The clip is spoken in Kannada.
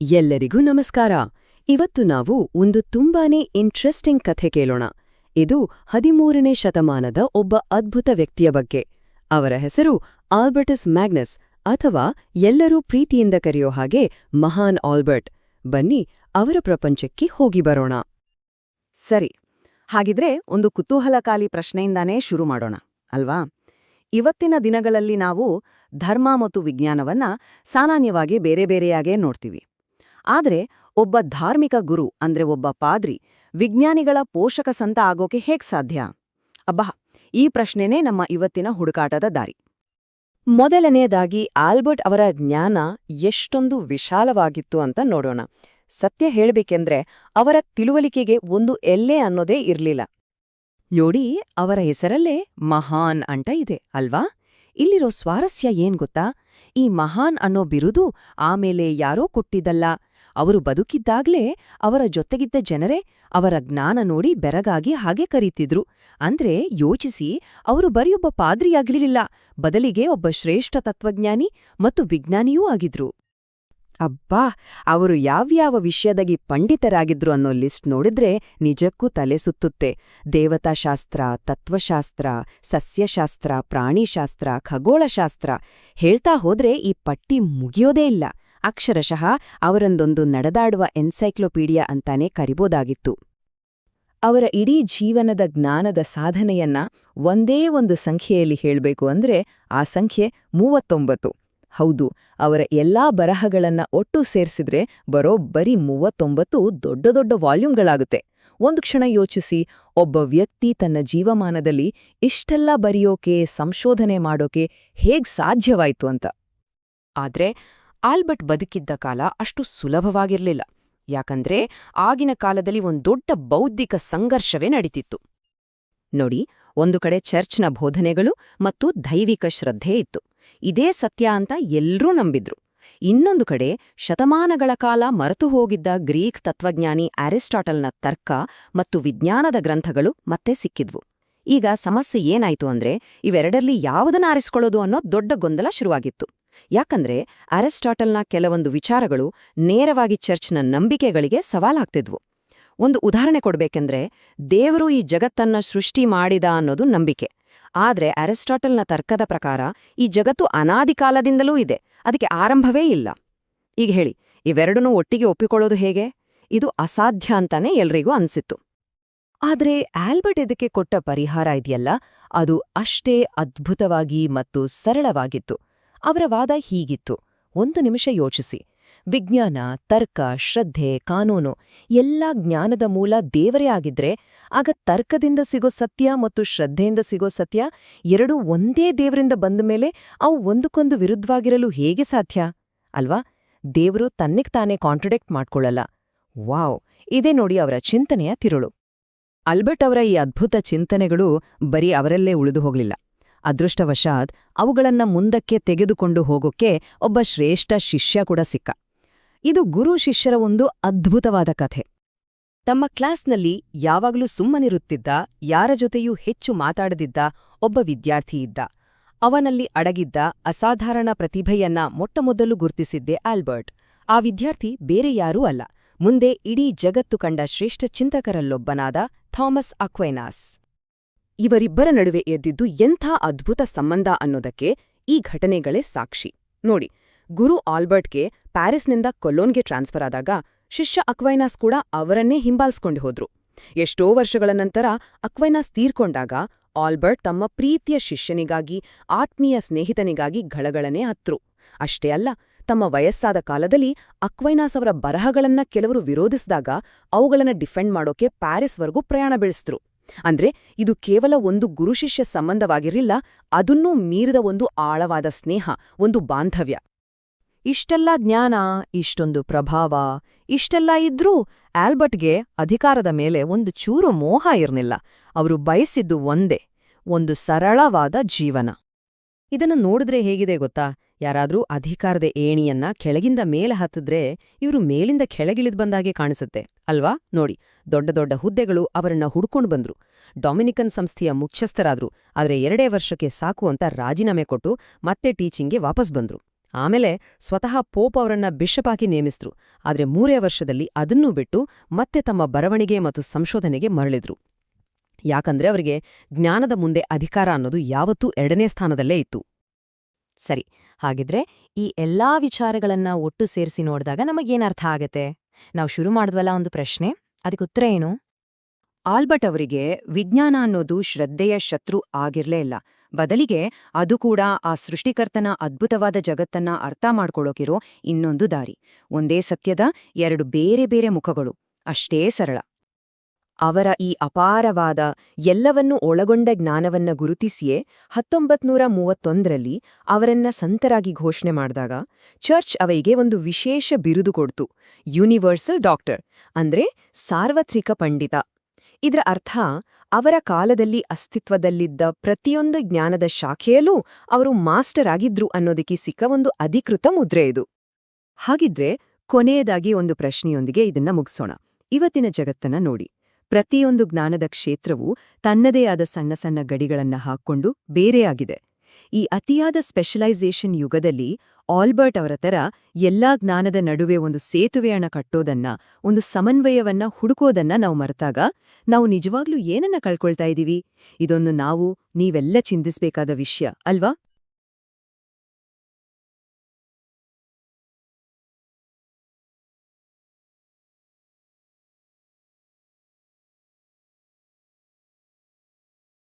ಎಲ್ಲರಿಗೂ ನಮಸ್ಕಾರ. ಇವತ್ತು ನಾವು ಒಂದು ತುಂಬಾನೇ ಇಂಟ್ರೆಸ್ಟಿಂಗ್ ಕಥೆ ಕೇಳೋಣ. ಇದು ಹದಿಮೂರನೇ ಶತಮಾನದ ಒಬ್ಬ ಅದ್ಭುತ ವ್ಯಕ್ತಿಯ ಬಗ್ಗೆ. ಅವರ ಹೆಸರು ಆಲ್ಬರ್ಟಸ್ ಮ್ಯಾಗ್ನಸ್ ಅಥವಾ ಎಲ್ಲರೂ ಪ್ರೀತಿಯಿಂದ ಕರೆಯೋ ಹಾಗೆ ಮಹಾನ್ ಆಲ್ಬರ್ಟ್. ಬನ್ನಿ ಅವರ ಪ್ರಪಂಚಕ್ಕೆ ಹೋಗಿ ಬರೋಣ. ಸರಿ, ಹಾಗಿದ್ರೆ ಒಂದು ಕುತೂಹಲಕಾಲಿ ಪ್ರಶ್ನೆಯಿಂದಾನೇ ಶುರು ಮಾಡೋಣ, ಅಲ್ವಾ? ಇವತ್ತಿನ ದಿನಗಳಲ್ಲಿ ನಾವು ಧರ್ಮ ಮತ್ತು ವಿಜ್ಞಾನವನ್ನ ಸಾಮಾನ್ಯವಾಗಿ ಬೇರೆ ಬೇರೆಯಾಗೇ ನೋಡ್ತೀವಿ. ಆದ್ರೆ ಒಬ್ಬ ಧಾರ್ಮಿಕ ಗುರು, ಅಂದ್ರೆ ಒಬ್ಬ ಪಾದ್ರಿ, ವಿಜ್ಞಾನಿಗಳ ಪೋಷಕ ಸಂತ ಆಗೋಕೆ ಹೇಗ್ ಸಾಧ್ಯ? ಅಬ್ಬಾ, ಈ ಪ್ರಶ್ನೆನೇ ನಮ್ಮ ಇವತ್ತಿನ ಹುಡುಕಾಟದ ದಾರಿ. ಮೊದಲನೆಯದಾಗಿ ಆಲ್ಬರ್ಟ್ ಅವರ ಜ್ಞಾನ ಎಷ್ಟೊಂದು ವಿಶಾಲವಾಗಿತ್ತು ಅಂತ ನೋಡೋಣ. ಸತ್ಯ ಹೇಳಬೇಕೆಂದ್ರೆ ಅವರ ತಿಳುವಳಿಕೆಗೆ ಒಂದು ಎಲ್ಲೆ ಅನ್ನೋದೇ ಇರಲಿಲ್ಲ. ನೋಡಿ, ಅವರ ಹೆಸರಲ್ಲೇ ಮಹಾನ್ ಅಂಟ ಇದೆ, ಅಲ್ವಾ? ಇಲ್ಲಿರೋ ಸ್ವಾರಸ್ಯ ಏನ್ ಗೊತ್ತಾ? ಈ ಮಹಾನ್ ಅನ್ನೋ ಬಿರುದು ಆಮೇಲೆ ಯಾರೋ ಕೊಟ್ಟಿದ್ದಲ್ಲ ಅವರು ಬದುಕಿದ್ದಾಗ್ಲೇ ಅವರ ಜೊತೆಗಿದ್ದ ಜನರೇ ಅವರ ಜ್ಞಾನ ನೋಡಿ ಬೆರಗಾಗಿ ಹಾಗೆ ಕರೀತಿದ್ರು. ಅಂದ್ರೆ ಯೋಚಿಸಿ, ಅವರು ಬರಿಯೊಬ್ಬ ಪಾದ್ರಿಯಾಗಿರಲಿಲ್ಲ. ಬದಲಿಗೆ ಒಬ್ಬ ಶ್ರೇಷ್ಠ ತತ್ವಜ್ಞಾನಿ ಮತ್ತು ವಿಜ್ಞಾನಿಯೂ ಆಗಿದ್ರು. ಅಬ್ಬಾ! ಅವರು ಯಾವ್ಯಾವ ವಿಷಯದಾಗಿ ಪಂಡಿತರಾಗಿದ್ರು ಅನ್ನೋ ಲಿಸ್ಟ್ ನೋಡಿದ್ರೆ ನಿಜಕ್ಕೂ ತಲೆ ಸುತ್ತುತ್ತೆ. ದೇವತಾಶಾಸ್ತ್ರ, ತತ್ವಶಾಸ್ತ್ರ, ಸಸ್ಯಶಾಸ್ತ್ರ, ಪ್ರಾಣಿಶಾಸ್ತ್ರ, ಖಗೋಳಶಾಸ್ತ್ರ ಹೇಳ್ತಾ ಹೋದ್ರೆ ಈ ಪಟ್ಟಿ ಮುಗಿಯೋದೇ ಇಲ್ಲ. ಅಕ್ಷರಶಃ ಅವರಂದೊಂದು ನಡೆದಾಡುವ ಎನ್ಸೈಕ್ಲೋಪೀಡಿಯಾ ಅಂತಾನೆ ಕರಿಬೋದಾಗಿತ್ತು. ಅವರ ಇಡೀ ಜೀವನದ ಜ್ಞಾನದ ಸಾಧನೆಯನ್ನ ಒಂದೇ ಒಂದು ಸಂಖ್ಯೆಯಲ್ಲಿ ಹೇಳಬೇಕು ಅಂದ್ರೆ ಆ ಸಂಖ್ಯೆ ಮೂವತ್ತೊಂಬತ್ತು. ಹೌದು, ಅವರ ಎಲ್ಲಾ ಬರಹಗಳನ್ನ ಒಟ್ಟು ಸೇರಿಸಿದ್ರೆ ಬರೋಬ್ಬರಿ ಮೂವತ್ತೊಂಬತ್ತು ದೊಡ್ಡ ದೊಡ್ಡ ವಾಲ್ಯೂಮ್ಗಳಾಗುತ್ತೆ. ಒಂದು ಕ್ಷಣ ಯೋಚಿಸಿ, ಒಬ್ಬ ವ್ಯಕ್ತಿ ತನ್ನ ಜೀವಮಾನದಲ್ಲಿ ಇಷ್ಟೆಲ್ಲ ಬರೆಯೋಕೆ, ಸಂಶೋಧನೆ ಮಾಡೋಕೆ ಹೇಗ್ ಸಾಧ್ಯವಾಯ್ತು ಅಂತ. ಆದ್ರೆ ಆಲ್ಬರ್ಟ್ ಬದುಕಿದ್ದ ಕಾಲ ಅಷ್ಟು ಸುಲಭವಾಗಿರಲಿಲ್ಲ. ಯಾಕಂದ್ರೆ ಆಗಿನ ಕಾಲದಲ್ಲಿ ಒಂದು ದೊಡ್ಡ ಬೌದ್ಧಿಕ ಸಂಘರ್ಷವೇ ನಡೀತಿತ್ತು. ನೋಡಿ, ಒಂದು ಕಡೆ ಚರ್ಚ್ನ ಬೋಧನೆಗಳು ಮತ್ತು ದೈವಿಕ ಶ್ರದ್ಧೆ ಇತ್ತು. ಇದೇ ಸತ್ಯ ಅಂತ ಎಲ್ರೂ ನಂಬಿದ್ರು. ಇನ್ನೊಂದು ಕಡೆ ಶತಮಾನಗಳ ಕಾಲ ಮರೆತು ಹೋಗಿದ್ದ ಗ್ರೀಕ್ ತತ್ವಜ್ಞಾನಿ ಆರಿಸ್ಟಾಟಲ್ನ ತರ್ಕ ಮತ್ತು ವಿಜ್ಞಾನದ ಗ್ರಂಥಗಳು ಮತ್ತೆ ಸಿಕ್ಕಿದ್ವು. ಈಗ ಸಮಸ್ಯೆ ಏನಾಯ್ತು ಅಂದ್ರೆ ಇವೆರಡರಲ್ಲಿ ಯಾವುದನ್ನ ಆರಿಸ್ಕೊಳ್ಳೋದು ಅನ್ನೋ ದೊಡ್ಡ ಗೊಂದಲ ಶುರುವಾಗಿತ್ತು. ಯಾಕಂದ್ರೆ ಅರಿಸ್ಟಾಟಲ್ನ ಕೆಲವೊಂದು ವಿಚಾರಗಳು ನೇರವಾಗಿ ಚರ್ಚ್ನ ನಂಬಿಕೆಗಳಿಗೆ ಸವಾಲಾಗ್ತಿದ್ವು. ಒಂದು ಉದಾಹರಣೆ ಕೊಡ್ಬೇಕೆಂದ್ರೆ ದೇವರು ಈ ಜಗತ್ತನ್ನ ಸೃಷ್ಟಿ ಮಾಡಿದ ಅನ್ನೋದು ನಂಬಿಕೆ. ಆದ್ರೆ ಅರಿಸ್ಟಾಟಲ್ನ ತರ್ಕದ ಪ್ರಕಾರ ಈ ಜಗತ್ತು ಅನಾದಿ ಕಾಲದಿಂದಲೂ ಇದೆ, ಅದಕ್ಕೆ ಆರಂಭವೇ ಇಲ್ಲ. ಈಗ ಹೇಳಿ, ಇವೆರಡನ್ನೂ ಒಟ್ಟಿಗೆ ಒಪ್ಪಿಕೊಳ್ಳೋದು ಹೇಗೆ? ಇದು ಅಸಾಧ್ಯ ಅಂತಾನೆ ಎಲ್ರಿಗೂ ಅನ್ಸಿತ್ತು. ಆದ್ರೆ ಆಲ್ಬರ್ಟ್ ಇದಕ್ಕೆ ಕೊಟ್ಟ ಪರಿಹಾರ ಇದೆಯಲ್ಲ, ಅದು ಅಷ್ಟೇ ಅದ್ಭುತವಾಗಿ ಮತ್ತು ಸರಳವಾಗಿತ್ತು. ಅವರ ವಾದ ಹೀಗಿತ್ತು. ಒಂದು ನಿಮಿಷ ಯೋಚಿಸಿ. ವಿಜ್ಞಾನ, ತರ್ಕ, ಶ್ರದ್ಧೆ, ಕಾನೂನು ಎಲ್ಲ ಜ್ಞಾನದ ಮೂಲ ದೇವರೇ ಆಗಿದ್ರೆ ಆಗ ತರ್ಕದಿಂದ ಸಿಗೋ ಸತ್ಯ ಮತ್ತು ಶ್ರದ್ಧೆಯಿಂದ ಸಿಗೋ ಸತ್ಯ ಎರಡೂ ಒಂದೇ ದೇವರಿಂದ ಬಂದ ಮೇಲೆ ಅವು ಒಂದಕ್ಕೊಂದು ವಿರುದ್ಧವಾಗಿರಲು ಹೇಗೆ ಸಾಧ್ಯ? ಅಲ್ವಾ? ದೇವರು ತನ್ನಿಗೆ ತಾನೇ ಕಾಂಟ್ರಡಿಕ್ಟ್ ಮಾಡ್ಕೊಳ್ಳಲ್ಲ. ವಾವ್! ಇದೇ ನೋಡಿ ಅವರ ಚಿಂತನೆಯ ತಿರುಳು. ಅಲ್ಬರ್ಟ್ ಅವರ ಈ ಅದ್ಭುತ ಚಿಂತನೆಗಳು ಬರೀ ಅವರಲ್ಲೇ ಉಳಿದು ಹೋಗ್ಲಿಲ್ಲ. ಅದೃಷ್ಟವಶಾತ್ ಅವುಗಳನ್ನ ಮುಂದಕ್ಕೆ ತೆಗೆದುಕೊಂಡು ಹೋಗೋಕ್ಕೆ ಒಬ್ಬ ಶ್ರೇಷ್ಠ ಶಿಷ್ಯ ಕೂಡ ಸಿಕ್ಕ. ಇದು ಗುರು ಶಿಷ್ಯರ ಒಂದು ಅದ್ಭುತವಾದ ಕಥೆ. ತಮ್ಮ ಕ್ಲಾಸ್ನಲ್ಲಿ ಯಾವಾಗಲೂ ಸುಮ್ಮನಿರುತ್ತಿದ್ದ, ಯಾರ ಜೊತೆಯೂ ಹೆಚ್ಚು ಮಾತಾಡದಿದ್ದ ಒಬ್ಬ ವಿದ್ಯಾರ್ಥಿ ಇದ್ದ. ಅವನಲ್ಲಿ ಅಡಗಿದ್ದ ಅಸಾಧಾರಣ ಪ್ರತಿಭೆಯನ್ನ ಮೊಟ್ಟಮೊದಲು ಗುರ್ತಿಸಿದ್ದೆ ಆಲ್ಬರ್ಟ್. ಆ ವಿದ್ಯಾರ್ಥಿ ಬೇರೆ ಯಾರೂ ಅಲ್ಲ. ಮುಂದೆ ಇಡೀ ಜಗತ್ತು ಕಂಡ ಶ್ರೇಷ್ಠ ಚಿಂತಕರಲ್ಲೊಬ್ಬನಾದ ಥಾಮಸ್ ಅಕ್ವೈನಾಸ್. ಇವರಿಬ್ಬರ ನಡುವೆ ಎದ್ದಿದ್ದು ಎಂಥ ಅದ್ಭುತ ಸಂಬಂಧ ಅನ್ನೋದಕ್ಕೆ ಈ ಘಟನೆಗಳೇ ಸಾಕ್ಷಿ. ನೋಡಿ, ಗುರು ಆಲ್ಬರ್ಟ್ಗೆ ಪ್ಯಾರಿಸ್ನಿಂದ ಕೊಲ್ಲೋನ್ಗೆ ಟ್ರಾನ್ಸ್ಫರ್ ಆದಾಗ ಶಿಷ್ಯ ಅಕ್ವೈನಾಸ್ ಕೂಡ ಅವರನ್ನೇ ಹಿಂಬಾಲಿಸ್ಕೊಂಡು ಹೋದ್ರು. ಎಷ್ಟೋ ವರ್ಷಗಳ ನಂತರ ಅಕ್ವೈನಾಸ್ ತೀರ್ಕೊಂಡಾಗ ಆಲ್ಬರ್ಟ್ ತಮ್ಮ ಪ್ರೀತಿಯ ಶಿಷ್ಯನಿಗಾಗಿ, ಆತ್ಮೀಯ ಸ್ನೇಹಿತನಿಗಾಗಿ ಗಳಗಳನೆ ಹತ್ರು. ಅಷ್ಟೇ ಅಲ್ಲ, ತಮ್ಮ ವಯಸ್ಸಾದ ಕಾಲದಲ್ಲಿ ಅಕ್ವೈನಾಸ್ ಅವರ ಬರಹಗಳನ್ನ ಕೆಲವರು ವಿರೋಧಿಸಿದಾಗ ಅವುಗಳನ್ನ ಡಿಫೆಂಡ್ ಮಾಡೋಕೆ ಪ್ಯಾರಿಸ್ವರೆಗೂ ಪ್ರಯಾಣ ಬೆಳೆಸಿದ್ರು. ಅಂದ್ರೆ ಇದು ಕೇವಲ ಒಂದು ಗುರುಶಿಷ್ಯ ಸಂಬಂಧವಾಗಿರಲಿಲ್ಲ, ಅದನ್ನೂ ಮೀರಿದ ಒಂದು ಆಳವಾದ ಸ್ನೇಹ, ಒಂದು ಬಾಂಧವ್ಯ. ಇಷ್ಟೆಲ್ಲ ಜ್ಞಾನ, ಇಷ್ಟೊಂದು ಪ್ರಭಾವ, ಇಷ್ಟೆಲ್ಲ ಇದ್ರೂ ಆಲ್ಬರ್ಟ್ಗೆ ಅಧಿಕಾರದ ಮೇಲೆ ಒಂದು ಚೂರು ಮೋಹ ಇರಲಿಲ್ಲ. ಅವರು ಬಯಸಿದ್ದು ಒಂದೇ, ಒಂದು ಸರಳವಾದ ಜೀವನ. ಇದನ್ನು ನೋಡಿದ್ರೆ ಹೇಗಿದೆ ಗೊತ್ತಾ? ಯಾರಾದ್ರೂ ಅಧಿಕಾರದ ಏಣಿಯನ್ನ ಕೆಳಗಿಂದ ಮೇಲೆ ಹತ್ತಿದ್ರೆ ಇವರು ಮೇಲಿಂದ ಕೆಳಗಿಳಿದ್ ಬಂದಾಗೆ ಕಾಣಿಸುತ್ತೆ, ಅಲ್ವಾ? ನೋಡಿ, ದೊಡ್ಡ ದೊಡ್ಡ ಹುದ್ದೆಗಳು ಅವರನ್ನ ಹುಡ್ಕೊಂಡು ಬಂದ್ರು. ಡೊಮಿನಿಕನ್ ಸಂಸ್ಥೆಯ ಮುಖ್ಯಸ್ಥರಾದ್ರು, ಆದ್ರೆ ಎರಡೇ ವರ್ಷಕ್ಕೆ ಸಾಕು ಅಂತ ರಾಜೀನಾಮೆ ಕೊಟ್ಟು ಮತ್ತೆ ಟೀಚಿಂಗ್ಗೆ ವಾಪಸ್ ಬಂದ್ರು. ಆಮೇಲೆ ಸ್ವತಃ ಪೋಪ್ ಅವರನ್ನ ಬಿಷಪ್ ಆಗಿ ನೇಮಿಸಿದ್ರು, ಆದ್ರೆ ಮೂರೇ ವರ್ಷದಲ್ಲಿ ಅದನ್ನೂ ಬಿಟ್ಟು ಮತ್ತೆ ತಮ್ಮ ಬರವಣಿಗೆ ಮತ್ತು ಸಂಶೋಧನೆಗೆ ಮರಳಿದ್ರು. ಯಾಕಂದ್ರೆ ಅವರಿಗೆ ಜ್ಞಾನದ ಮುಂದೆ ಅಧಿಕಾರ ಅನ್ನೋದು ಯಾವತ್ತೂ ಎರಡನೇ ಸ್ಥಾನದಲ್ಲೇ ಇತ್ತು. ಸರಿ ಹಾಗಿದ್ರೆ ಈ ಎಲ್ಲಾ ವಿಚಾರಗಳನ್ನ ಒಟ್ಟು ಸೇರಿಸಿ ನೋಡಿದಾಗ ನಮಗೇನರ್ಥ ಆಗತ್ತೆ? ನಾವು ಶುರು ಮಾಡಿದ್ವಲ್ಲ ಒಂದು ಪ್ರಶ್ನೆ, ಅದಕ್ಕೆ ಉತ್ತರ ಏನು? ಆಲ್ಬರ್ಟ್ ಅವರಿಗೆ ವಿಜ್ಞಾನ ಅನ್ನೋದು ಶ್ರದ್ಧೆಯ ಶತ್ರು ಆಗಿರ್ಲೇ ಇಲ್ಲ. ಬದಲಿಗೆ ಅದು ಕೂಡ ಆ ಸೃಷ್ಟಿಕರ್ತನ ಅದ್ಭುತವಾದ ಜಗತ್ತನ್ನ ಅರ್ಥ ಮಾಡ್ಕೊಳ್ಳೋಕಿರೋ ಇನ್ನೊಂದು ದಾರಿ. ಒಂದೇ ಸತ್ಯದ ಎರಡು ಬೇರೆ ಬೇರೆ ಮುಖಗಳು. ಅಷ್ಟೇ ಸರಳ. ಅವರ ಈ ಅಪಾರವಾದ ಎಲ್ಲವನ್ನೂ ಒಳಗೊಂಡ ಜ್ಞಾನವನ್ನ ಗುರುತಿಸಿಯೇ ಹತ್ತೊಂಬತ್ನೂರ ಮೂವತ್ತೊಂದರಲ್ಲಿ ಅವರನ್ನ ಸಂತರಾಗಿ ಘೋಷಣೆ ಮಾಡಿದಾಗ ಚರ್ಚ್ ಅವರಿಗೆ ಒಂದು ವಿಶೇಷ ಬಿರುದು ಕೊಡ್ತು, ಯೂನಿವರ್ಸಲ್ ಡಾಕ್ಟರ್, ಅಂದ್ರೆ ಸಾರ್ವತ್ರಿಕ ಪಂಡಿತ. ಇದರ ಅರ್ಥ, ಅವರ ಕಾಲದಲ್ಲಿ ಅಸ್ತಿತ್ವದಲ್ಲಿದ್ದ ಪ್ರತಿಯೊಂದು ಜ್ಞಾನದ ಶಾಖೆಯಲ್ಲೂ ಅವರು ಮಾಸ್ಟರ್ ಆಗಿದ್ರು ಅನ್ನೋದಕ್ಕೆ ಸಿಕ್ಕ ಒಂದು ಅಧಿಕೃತ ಮುದ್ರೆ ಇದು. ಹಾಗಿದ್ರೆ ಕೊನೆಯದಾಗಿ ಒಂದು ಪ್ರಶ್ನೆಯೊಂದಿಗೆ ಇದನ್ನ ಮುಗಿಸೋಣ. ಇವತ್ತಿನ ಜಗತ್ತನ್ನ ನೋಡಿ. ಪ್ರತಿಯೊಂದು ಜ್ಞಾನದ ಕ್ಷೇತ್ರವೂ ತನ್ನದೇ ಆದ ಸಣ್ಣ ಸಣ್ಣ ಗಡಿಗಳನ್ನು ಹಾಕ್ಕೊಂಡು ಬೇರೆಯಾಗಿದೆ. ಈ ಅತಿಯಾದ ಸ್ಪೆಷಲೈಸೇಷನ್ ಯುಗದಲ್ಲಿ ಆಲ್ಬರ್ಟ್ ಅವರ ಥರ ಎಲ್ಲಾ ಜ್ಞಾನದ ನಡುವೆ ಒಂದು ಸೇತುವೆಯನ್ನ ಕಟ್ಟೋದನ್ನ, ಒಂದು ಸಮನ್ವಯವನ್ನ ಹುಡುಕೋದನ್ನ ನಾವು ಮರೆತಾಗ ನಾವು ನಿಜವಾಗ್ಲೂ ಏನನ್ನ ಕಳ್ಕೊಳ್ತಾ ಇದೀವಿ? ಇದೊಂದು ನಾವು, ನೀವೆಲ್ಲ ಚಿಂತಿಸಬೇಕಾದ ವಿಷಯ, ಅಲ್ವಾ?